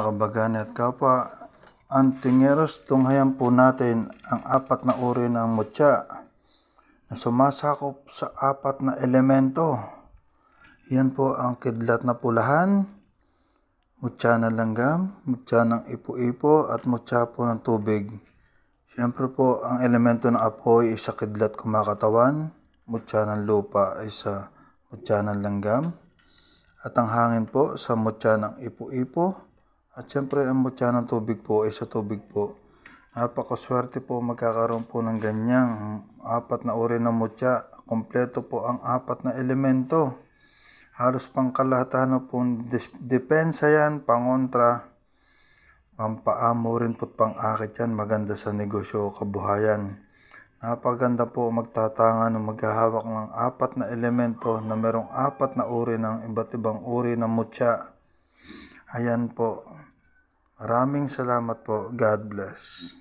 Kabagan at kapwa, antingeros tunghayan po natin ang apat na uri ng mutya na sumasakop sa apat na elemento. Yan po ang kidlat na pulahan, mutya ng langgam, mutya ng ipo-ipo at mutya po ng tubig. Siyempre po, ang elemento ng apoy ay sa kidlat kumakatawan, mutya ng lupa ay sa mutya ng langgam, at ang hangin po sa mutya ng ipo-ipo, at siyempre ang mutya ng tubig po ay sa tubig po. Napakaswerte po magkakaroon po ng ganyang apat na uri ng mutya. Kompleto po ang apat na elemento. Halos pangkalahatan na po depensa yan, pangontra, pampaamo rin po't pang-akit yan. Maganda sa negosyo o kabuhayan. Napaganda po magtatanga ng maghahawak ng apat na elemento na merong apat na uri ng iba't ibang uri ng mutya. Ayan po. Maraming salamat po. God bless.